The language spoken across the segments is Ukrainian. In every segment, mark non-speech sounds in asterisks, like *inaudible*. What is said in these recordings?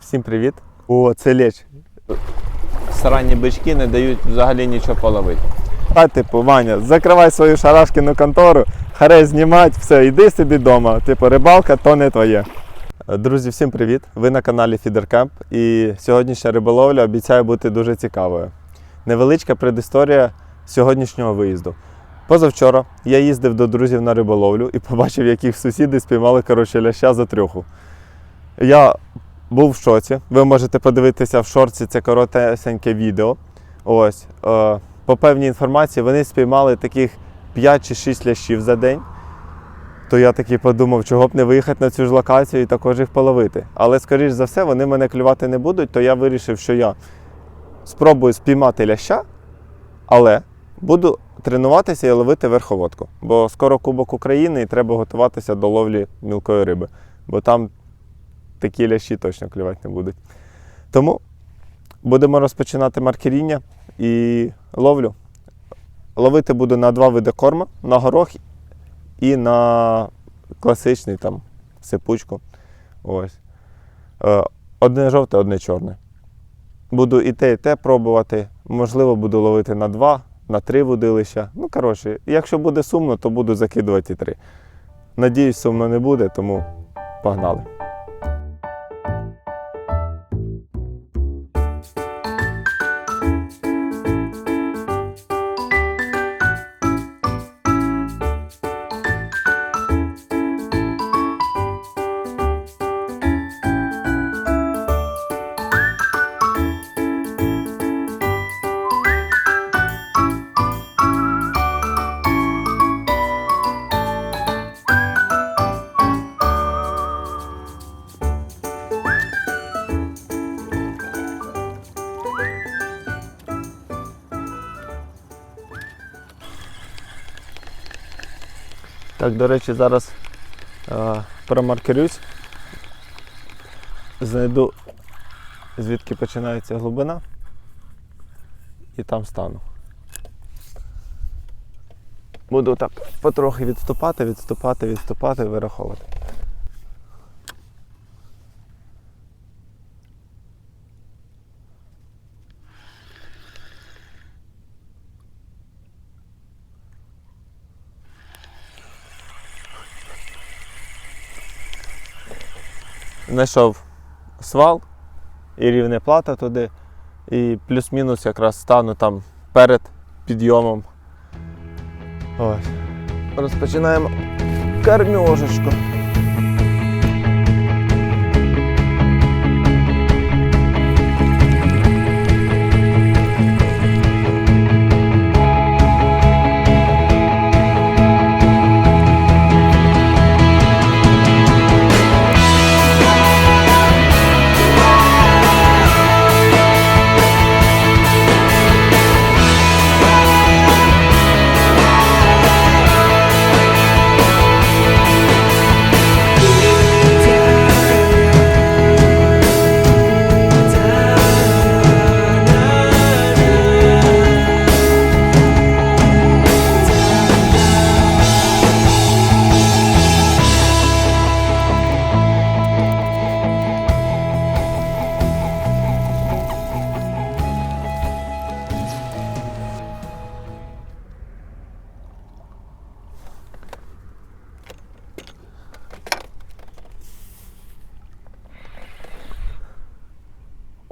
Всім привіт. О, це леч. Сранні бички не дають взагалі нічого половити. А типу, Ваня, закривай свою шарашкину контору, харе знімать, все, йди собі вдома. Типу, рибалка то не твоє. Друзі, всім привіт! Ви на каналі Фідеркемп і сьогоднішня риболовля обіцяє бути дуже цікавою. Невеличка предісторія сьогоднішнього виїзду. Позавчора я їздив до друзів на риболовлю і побачив, яких сусіди спіймали коротше ляща за трьоху. Я був в шоці. Ви можете подивитися в шорці це коротесеньке відео. Ось. Е, по певній інформації вони спіймали таких 5 чи 6 лящів за день. То я такий подумав, чого б не виїхати на цю ж локацію і також їх половити. Але, скоріш за все, вони мене клювати не будуть, то я вирішив, що я спробую спіймати ляща, але буду тренуватися і ловити верховодку. Бо скоро Кубок України і треба готуватися до ловлі мілкої риби. Бо там такі лящі точно клювати не будуть. Тому будемо розпочинати маркеріння і ловлю. Ловити буду на два види корма, на горох і на класичний там сипучку. Ось. Е, Одне жовте, одне чорне. Буду і те, і те пробувати. Можливо, буду ловити на два, на три водилища. Ну, коротше, якщо буде сумно, то буду закидувати і три. Надіюсь, сумно не буде, тому погнали. Так, до речі, зараз е, промаркерюсь. Знайду, звідки починається глибина. І там стану. Буду так потрохи відступати, відступати, відступати, вираховувати. Знайшов свал і рівне плата туди. І плюс-мінус якраз стану там перед підйомом. Ось. Розпочинаємо кормежечку.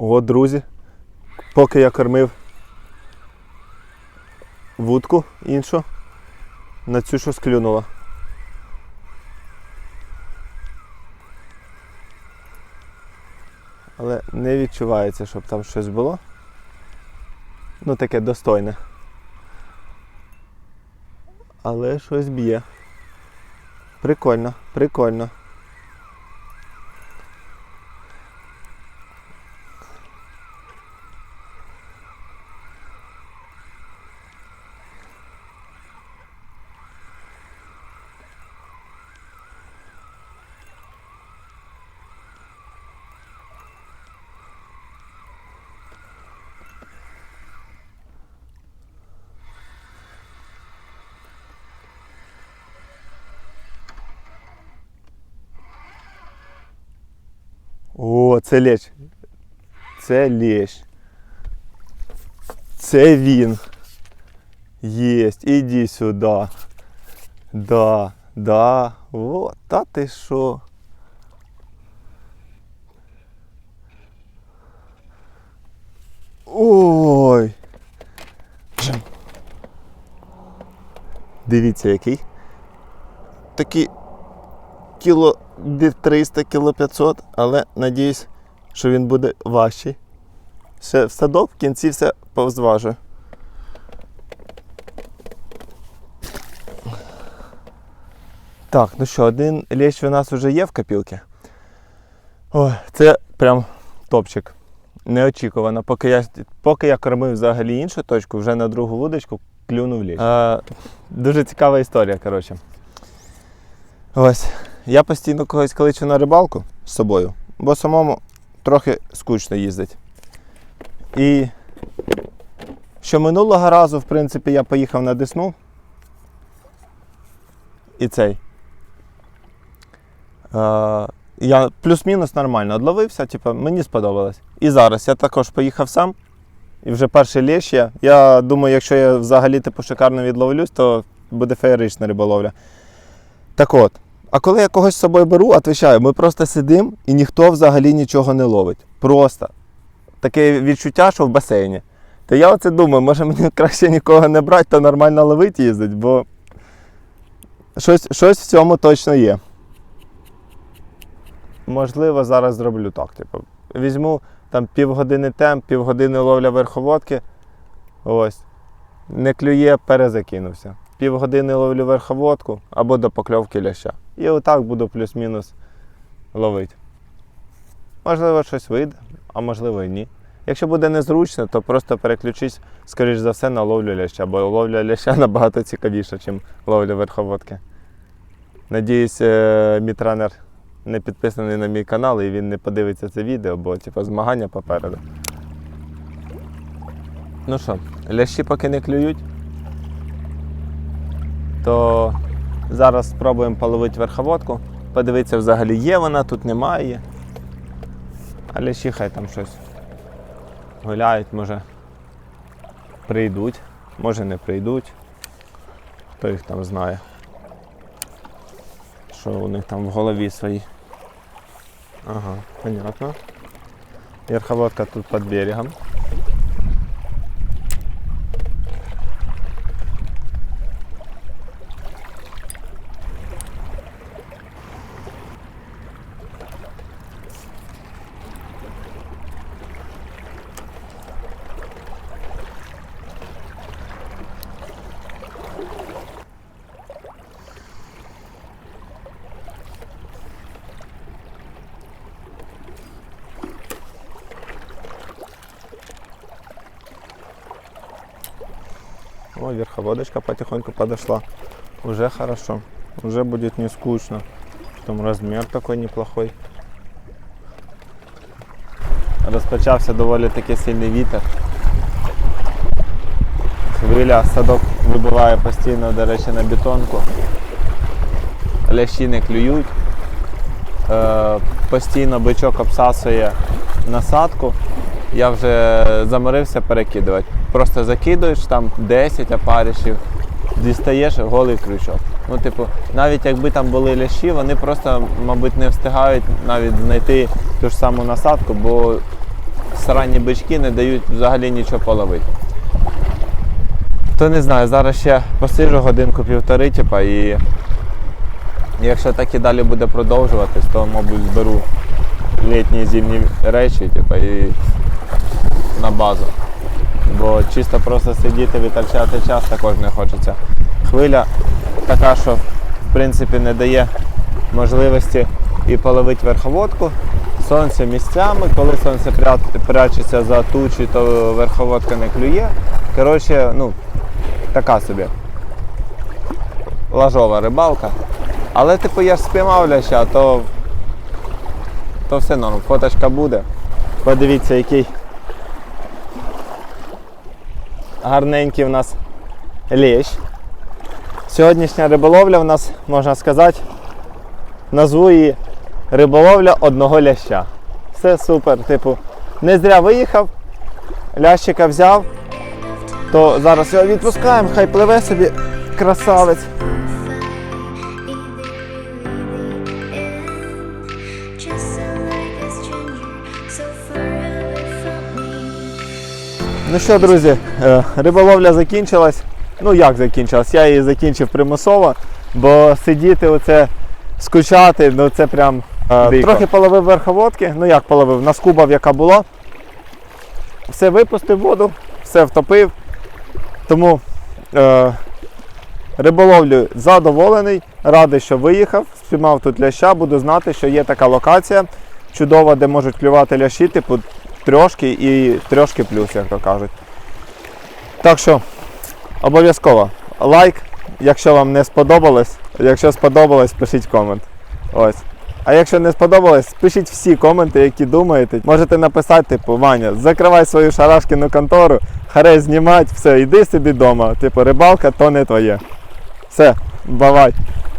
От, друзі, поки я кормив вудку іншу, на цю що склюнула. Але не відчувається, щоб там щось було. Ну таке достойне. Але щось б'є. Прикольно, прикольно. Це лещ. Це лещ. Це він. Єсть, іди сюди. Да, да. О, та ти що? Ой. Дивіться, який. Такий кіло 300, кіло 500, але надіюсь, що він буде важчий. Ще в садок в кінці все повзважу. Так, ну що, один лещ у нас вже є в копілці. Ой, це прям топчик. Неочікувано. Поки я, поки я кормив взагалі іншу точку, вже на другу вудочку клюнув лещ. Е, дуже цікава історія, коротше. Ось. Я постійно когось кличу на рибалку з собою, бо самому трохи скучно їздить. І що минулого разу, в принципі, я поїхав на Десну. І цей. Е, я плюс-мінус нормально одловився, типу, мені сподобалось. І зараз я також поїхав сам. І вже перший лещ є. Я думаю, якщо я взагалі типу, шикарно відловлюсь, то буде феєрична риболовля. Так от, а коли я когось з собою беру, отвечаю, ми просто сидимо і ніхто взагалі нічого не ловить. Просто таке відчуття, що в басейні. То я оце думаю, може мені *laughs* краще нікого не брати, то нормально ловити їздить, бо щось, щось в цьому точно є. Можливо, зараз зроблю так. Типу, візьму там півгодини темп, півгодини ловля верховодки. Ось. Не клює, перезакинувся. Півгодини ловлю верховодку або до покльовки ляща. І отак буду плюс-мінус ловити. Можливо, щось вийде, а можливо і ні. Якщо буде незручно, то просто переключись, скоріш за все, на ловлю ляща, бо ловля ляща *laughs* набагато цікавіша, ніж ловля верховодки. Надіюсь, е, мій тренер не підписаний на мій канал і він не подивиться це відео, бо типу, змагання попереду. Ну що, лящі поки не клюють, то зараз спробуємо половити верховодку. Подивитися, взагалі є вона, тут немає. її. А лящі хай там щось гуляють, може прийдуть, може не прийдуть. Хто їх там знає. Що у них там в голові свої. Ага, понятно. Верховодка тут під берегом. О, верховодочка потихоньку подошла. Уже хорошо. Уже будет не скучно. Там размер такой неплохой. Розпочався доволі таки сильний вітер. Хвиля садок вибиває постійно, до речі, на бетонку. Лящі не клюють. Е, постійно бичок обсасує насадку. Я вже заморився перекидувати. Просто закидуєш там 10 опаришів, дістаєш голий крючок. Ну, типу, навіть якби там були лящі, вони просто, мабуть, не встигають навіть знайти ту ж саму насадку, бо саранні бички не дають взагалі нічого половити. То не знаю, зараз ще посижу годинку-півтори, типа, і якщо так і далі буде продовжуватись, то, мабуть, зберу літні зимні речі, типа, і на базу. Бо чисто просто сидіти, витрачати час також не хочеться. Хвиля така, що в принципі не дає можливості і половити верховодку. Сонце місцями, коли сонце прячеться за тучі, то верховодка не клює. Коротше, ну, така собі лажова рибалка. Але типу я ж спіймав ляща, то, то все норм. Фоточка буде. Подивіться, який гарненький в нас лещ. Сьогоднішня риболовля в нас, можна сказати, назву її риболовля одного ляща. Все супер. Типу, не зря виїхав, лящика взяв, то зараз його відпускаємо, хай пливе собі красавець. Ну що, друзі, е, риболовля закінчилась. Ну як закінчилась? Я її закінчив примусово, бо сидіти оце, скучати, ну це прям. е, Дико. Трохи половив верховодки, ну як половив, наскубав, яка була. Все випустив воду, все втопив. Тому е, риболовлю задоволений, радий, що виїхав, спіймав тут ляща, буду знати, що є така локація чудова, де можуть клювати лящі, типу трьошки і трьошки плюс, як то кажуть. Так що обов'язково лайк, якщо вам не сподобалось. Якщо сподобалось, пишіть комент. Ось. А якщо не сподобалось, пишіть всі коменти, які думаєте. Можете написати, типу, Ваня, закривай свою шарашкіну контору, харе знімать, все, іди сиди вдома. Типу, рибалка то не твоє. Все, бавай.